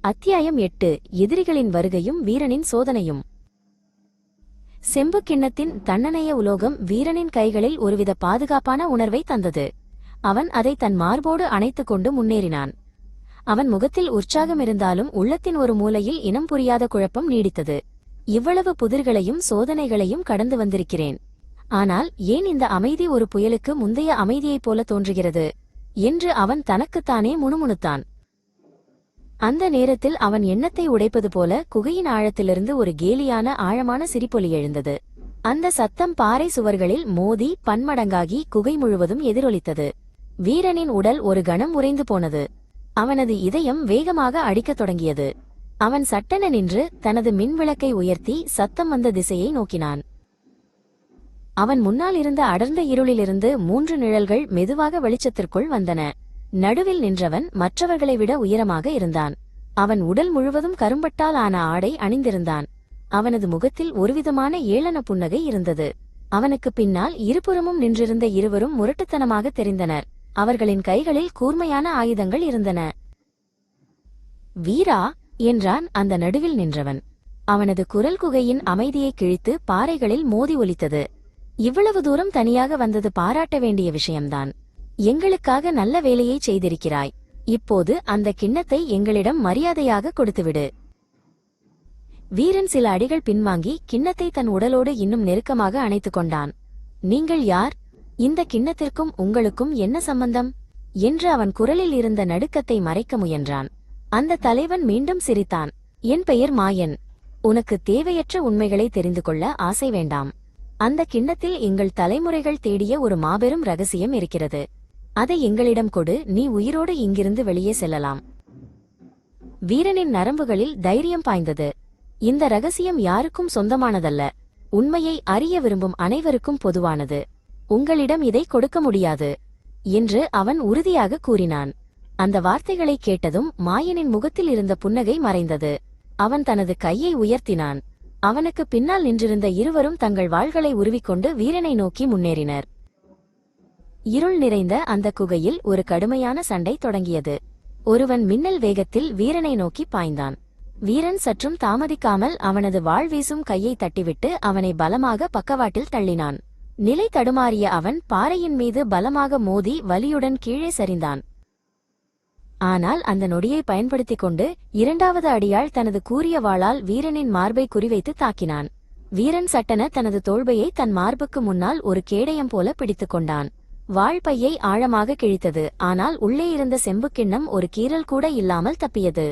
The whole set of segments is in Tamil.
அத்தியாயம் எட்டு. எதிரிகளின் வருகையும் வீரனின் சோதனையும். செம்பு கிண்ணத்தின் தன்னணைய உலோகம் வீரனின் கைகளில் ஒருவித பாதுகாப்பான உணர்வை தந்தது. அவன் அதை தன் மார்போடு அணைத்துக் கொண்டு முன்னேறினான். அவன் முகத்தில் உற்சாகம் இருந்தாலும் உள்ளத்தின் ஒரு மூலையில் இனம் புரியாத குழப்பம் நீடித்தது. இவ்வளவு புதிர்களையும் சோதனைகளையும் கடந்து வந்திருக்கிறேன். ஆனால் ஏன் இந்த அமைதி ஒரு புயலுக்கு முந்தைய அமைதியைப் போல தோன்றுகிறது? என்று அவன் தனக்குத்தானே முணுமுணுத்தான். அந்த நேரத்தில் அவன் எண்ணத்தை உடைப்பது போல குகையின் ஆழத்திலிருந்து ஒரு கேலியான ஆழமான சிரிப்பொலி எழுந்தது. அந்த சத்தம் பாறை சுவர்களில் மோதி பன்மடங்காகி குகை முழுவதும் எதிரொலித்தது. வீரனின் உடல் ஒரு கணம் உறைந்து போனது. அவனது இதயம் வேகமாக அடிக்கத் தொடங்கியது. அவன் சட்டென நின்று தனது மின்விளக்கை உயர்த்தி சத்தம் வந்த திசையை நோக்கினான். அவன் முன்னால் இருந்த அடர்ந்த இருளிலிருந்து மூன்று நிழல்கள் மெதுவாக வெளிச்சத்திற்குள் வந்தன. நடுவில் நின்றவன் மற்றவர்களை விட உயரமாக இருந்தான். அவன் உடல் முழுவதும் கரும்பட்டால் ஆன ஆடை அணிந்திருந்தான். அவனது முகத்தில் ஒருவிதமான ஏளன புன்னகை இருந்தது. அவனுக்கு பின்னால் இருபுறமும் நின்றிருந்த இருவரும் முரட்டுத்தனமாக தெரிந்தனர். அவர்களின் கைகளில் கூர்மையான ஆயுதங்கள் இருந்தன. வீரா என்றான் அந்த நடுவில் நின்றவன். அவனது குரல் குகையின் அமைதியை கிழித்து பாறைகளில் மோதி ஒலித்தது. இவ்வளவு தூரம் தனியாக வந்தது பாராட்ட வேண்டிய விஷயம்தான். எங்களுக்காக நல்ல வேலையை செய்திருக்கிறாய். இப்போது அந்த கிண்ணத்தை எங்களிடம் மரியாதையாக கொடுத்துவிடு. வீரன் சில அடிகள் பின்வாங்கி கிண்ணத்தை தன் உடலோடு இன்னும் நெருக்கமாக அணைத்துக் கொண்டான். நீங்கள் யார்? இந்த கிண்ணத்திற்கும் உங்களுக்கும் என்ன சம்பந்தம்? என்று அவன் குரலில் இருந்த நடுக்கத்தை மறைக்க முயன்றான். அந்த தலைவன் மீண்டும் சிரித்தான். என் பெயர் மாயன். உனக்கு தேவையற்ற உண்மைகளை தெரிந்து கொள்ள ஆசை வேண்டாம். அந்த கிண்ணத்தில் எங்கள் தலைமுறைகள் தேடிய ஒரு மாபெரும் ரகசியம் இருக்கிறது. அதை எங்களிடம் கொடு நீ உயிரோடு இங்கிருந்து வெளியே செல்லலாம். வீரனின் நரம்புகளில் தைரியம் பாய்ந்தது. இந்த ரகசியம் யாருக்கும் சொந்தமானதல்ல. உண்மையை அறிய விரும்பும் அனைவருக்கும் பொதுவானது. உங்களிடம் இதை கொடுக்க முடியாது என்று அவன் உறுதியாக கூறினான். அந்த வார்த்தைகளை கேட்டதும் மாயனின் முகத்தில் இருந்த புன்னகை மறைந்தது. அவன் தனது கையை உயர்த்தினான். அவனுக்கு பின்னால் நின்றிருந்த இருவரும் தங்கள் வாள்களை உருவிக்கொண்டு வீரனை நோக்கி முன்னேறினர். இருள் நிறைந்த அந்த குகையில் ஒரு கடுமையான சண்டை தொடங்கியது. ஒருவன் மின்னல் வேகத்தில் வீரனை நோக்கி பாய்ந்தான். வீரன் சற்றும் தாமதிக்காமல் அவனது வாழ் வீசும் கையை தட்டிவிட்டு அவனை பலமாக பக்கவாட்டில் தள்ளினான். நிலை தடுமாறிய அவன் பாறையின் மீது பலமாக மோதி வலியுடன் கீழே சரிந்தான். ஆனால் அந்த நொடியை பயன்படுத்திக் கொண்டு இரண்டாவது அடியாள் தனது கூரிய வாளால் வீரனின் மார்பை குறிவைத்து தாக்கினான். வீரன் சட்டன தனது தோள்பையை தன் மார்புக்கு முன்னால் ஒரு கேடயம் போல பிடித்துக் கொண்டான். வாழ்பையை ஆழமாக கிழித்தது. ஆனால் உள்ளே இருந்த செம்புக்கிண்ணம் ஒரு கீறல் கூட இல்லாமல் தப்பியது.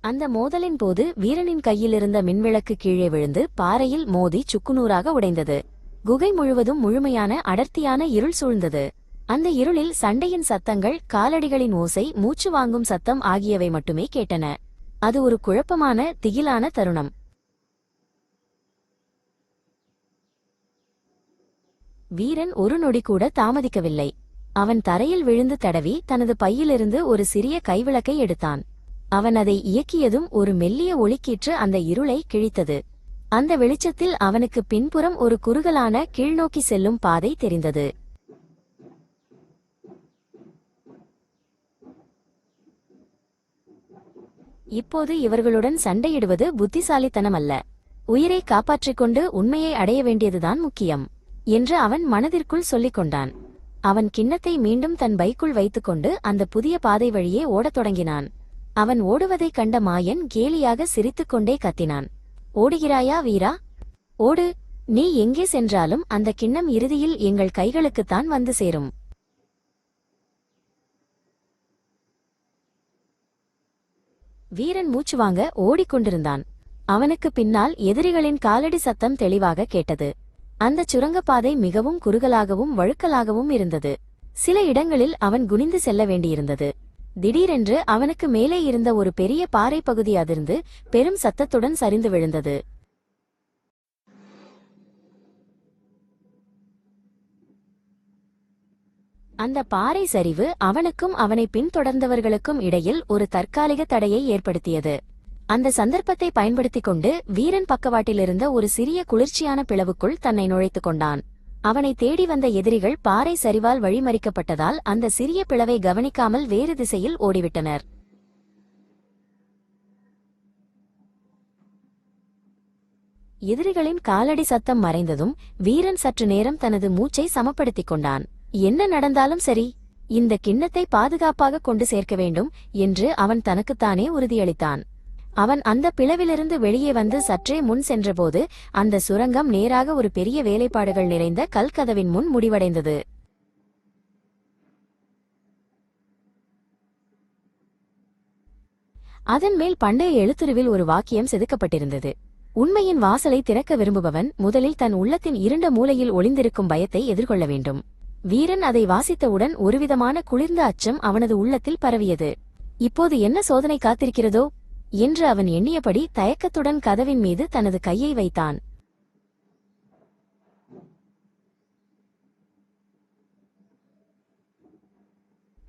அந்த மோதலின் போது வீரனின் கையிலிருந்த மின்விளக்கு கீழே விழுந்து பாறையில் மோதி சுக்குநூறாக உடைந்தது. குகை முழுவதும் முழுமையான அடர்த்தியான இருள் சூழ்ந்தது. அந்த இருளில் சண்டையின் சத்தங்கள் காலடிகளின் ஓசை மூச்சு வாங்கும் சத்தம் ஆகியவை மட்டுமே கேட்டன. அது ஒரு குழப்பமான திகிலான தருணம். வீரன் ஒரு நொடி கூட தாமதிக்கவில்லை. அவன் தரையில் விழுந்து தடவி தனது பையிலிருந்து ஒரு சிறிய கைவிளக்கை எடுத்தான். அவன் அதை இயக்கியதும் ஒரு மெல்லிய ஒளிக்கீற்று அந்த இருளை கிழித்தது. அந்த வெளிச்சத்தில் அவனுக்கு பின்புறம் ஒரு குறுகலான கீழ்நோக்கி செல்லும் பாதை தெரிந்தது. இப்போது இவர்களுடன் சண்டையிடுவது புத்திசாலித்தனம் அல்ல உயிரை காப்பாற்றிக் கொண்டு உண்மையை அடைய வேண்டியதுதான் முக்கியம். என்று அவன் மனதிற்குள் சொல்லிக் கொண்டான். அவன் கிண்ணத்தை மீண்டும் தன் பைக்குள் வைத்துக்கொண்டு அந்த புதிய பாதை வழியே ஓடத் தொடங்கினான். அவன் ஓடுவதைக் கண்ட மாயன் கேலியாக சிரித்துக்கொண்டே கத்தினான். ஓடுகிறாயா வீரா? ஓடு. நீ எங்கே சென்றாலும் அந்த கிண்ணம் இறுதியில் எங்கள் கைகளுக்குத்தான் வந்து சேரும் வீரன் மூச்சு வாங்க ஓடிக்கொண்டிருந்தான் அவனுக்கு பின்னால் எதிரிகளின் காலடி சத்தம் தெளிவாக கேட்டது. அந்த சுரங்கப்பாதை மிகவும் குறுகலாகவும் வழுக்கலாகவும் இருந்தது. சில இடங்களில் அவன் குனிந்து செல்ல வேண்டியிருந்தது. திடீரென்று அவனுக்கு மேலே இருந்த ஒரு பெரிய பாறை பகுதி அதிர்ந்து பெரும் சத்தத்துடன் சரிந்து விழுந்தது. அந்த பாறை சரிவு அவனுக்கும் அவனை பின்தொடர்ந்தவர்களுக்கும் இடையில் ஒரு தற்காலிக தடையை ஏற்படுத்தியது. அந்த சந்தர்ப்பத்தை பயன்படுத்திக் கொண்டு வீரன் பக்கவாட்டிலிருந்த ஒரு சிறிய குளிர்ச்சியான பிளவுக்குள் தன்னை நுழைத்துக் கொண்டான். அவனை தேடி வந்த எதிரிகள் பாறை சரிவால் வழிமறிக்கப்பட்டதால் அந்த சிறிய பிளவை கவனிக்காமல் வேறு திசையில் ஓடிவிட்டனர். எதிரிகளின் காலடி சத்தம் மறைந்ததும் வீரன் சற்று நேரம் தனது மூச்சை சமப்படுத்திக் கொண்டான். என்ன நடந்தாலும் சரி இந்த கிண்ணத்தை பாதுகாப்பாக கொண்டு சேர்க்க வேண்டும் என்று அவன் தனக்குத்தானே உறுதியளித்தான். அவன் அந்த பிளவிலிருந்து வெளியே வந்து சற்றே முன் சென்றபோது அந்த சுரங்கம் நேராக ஒரு பெரிய வேலைப்பாடுகள் நிறைந்த கல்கதவின் முன் முடிவடைந்தது. அதன் மேல் பண்டைய எழுத்துருவில் ஒரு வாக்கியம் செதுக்கப்பட்டிருந்தது. உண்மையின் வாசலை திறக்க விரும்புபவன் முதலில் தன் உள்ளத்தின் இருண்ட மூலையில் ஒளிந்திருக்கும் பயத்தை எதிர்கொள்ள வேண்டும். வீரன் அதை வாசித்தவுடன் ஒருவிதமான குளிர்ந்த அச்சம் அவனது உள்ளத்தில் பரவியது. இப்போது என்ன சோதனை காத்திருக்கிறதோ? என்று அவன் எண்ணியபடி தயக்கத்துடன் கதவின் மீது தனது கையை வைத்தான்.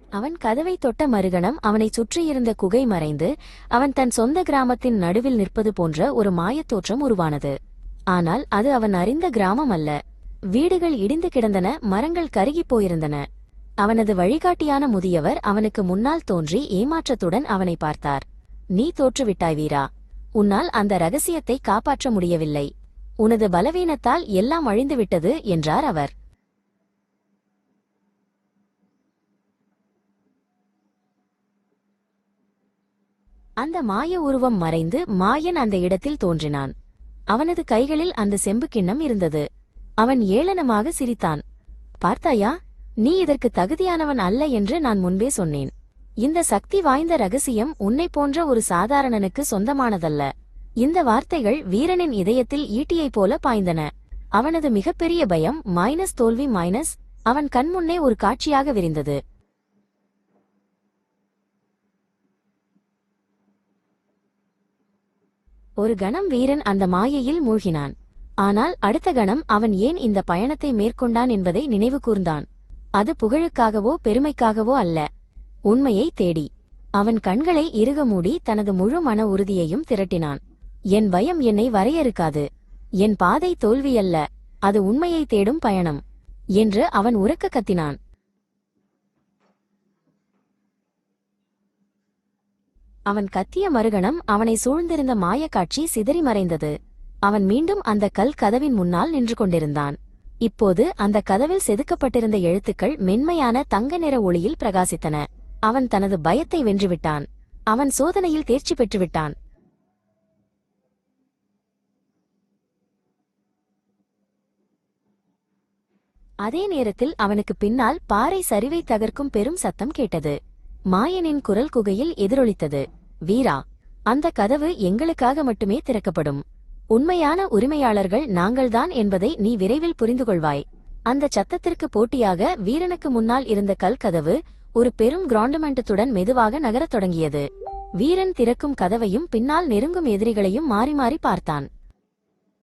அவன் கதவை தொட்ட மறுகணம் அவனை சுற்றியிருந்த குகை மறைந்து அவன் தன் சொந்த கிராமத்தின் நடுவில் நிற்பது போன்ற ஒரு மாயத் தோற்றம் உருவானது. ஆனால் அது அவன் அறிந்த கிராமம் அல்ல. வீடுகள் இடிந்து கிடந்தன மரங்கள் கருகிப் போயிருந்தன. அவனது வழிகாட்டியான முதியவர் அவனுக்கு முன்னால் தோன்றி ஏமாற்றத்துடன் அவனை பார்த்தார். நீ தோற்றுவிட்டாய் வீரா. உன்னால் அந்த ரகசியத்தை காப்பாற்ற முடியவில்லை. உனது பலவீனத்தால் எல்லாம் அழிந்துவிட்டது என்றார் அவர். அந்த மாய உருவம் மறைந்து மாயன் அந்த இடத்தில் தோன்றினான். அவனது கைகளில் அந்த செம்பு கிண்ணம் இருந்தது. அவன் ஏளனமாக சிரித்தான். பார்த்தாயா நீ இதற்கு தகுதியானவன் அல்ல என்று நான் முன்பே சொன்னேன். இந்த சக்தி வாய்ந்த ரகசியம் உன்னை போன்ற ஒரு சாதாரணனுக்கு சொந்தமானதல்ல. இந்த வார்த்தைகள் வீரனின் இதயத்தில் ஈட்டியைப் போல பாய்ந்தன. அவனது மிகப்பெரிய பயம் மைனஸ் தோல்வி மைனஸ் அவன் கண்முன்னே ஒரு காட்சியாக விரிந்தது. ஒரு கணம் வீரன் அந்த மாயையில் மூழ்கினான். ஆனால் அடுத்த கணம் அவன் ஏன் இந்த பயணத்தை மேற்கொண்டான் என்பதை நினைவு கூர்ந்தான். அது புகழுக்காகவோ பெருமைக்காகவோ அல்ல. உண்மையை தேடி. அவன் கண்களை இறுக மூடி தனது முழு மன உறுதியையும் திரட்டினான். என் பயம் என்னை வரையறுக்காது. என் பாதை தோல்வியல்ல. அது உண்மையை தேடும் பயணம். என்று அவன் உறக்க கத்தினான். அவன் கத்திய மறுகணம் அவனை சூழ்ந்திருந்த மாயக்காட்சி சிதறி மறைந்தது. அவன் மீண்டும் அந்த கல் கதவின் முன்னால் நின்று கொண்டிருந்தான். இப்போது அந்த கதவில் செதுக்கப்பட்டிருந்த எழுத்துக்கள் மென்மையான தங்க நிற ஒளியில் பிரகாசித்தன. அவன் தனது பயத்தை வென்றுவிட்டான். அவன் சோதனையில் தேர்ச்சி பெற்றுவிட்டான். அதே நேரத்தில் அவனுக்கு பின்னால் பாறை சரிவை தகர்க்கும் பெரும் சத்தம் கேட்டது. மாயனின் குரல் குகையில் எதிரொலித்தது. வீரா அந்த கதவு எங்களுக்காக மட்டுமே திறக்கப்படும். உண்மையான உரிமையாளர்கள் நாங்கள்தான் என்பதை நீ விரைவில் புரிந்து கொள்வாய் அந்த சத்தத்திற்கு போட்டியாக வீரனுக்கு முன்னால் இருந்த கல் கதவு ஒரு பெரும் கிராண்டமெண்டத்துடன் மெதுவாக நகரத் தொடங்கியது. வீரன் திறக்கும் கதவையும் பின்னால் நெருங்கும் எதிரிகளையும் மாறி மாறி பார்த்தான்.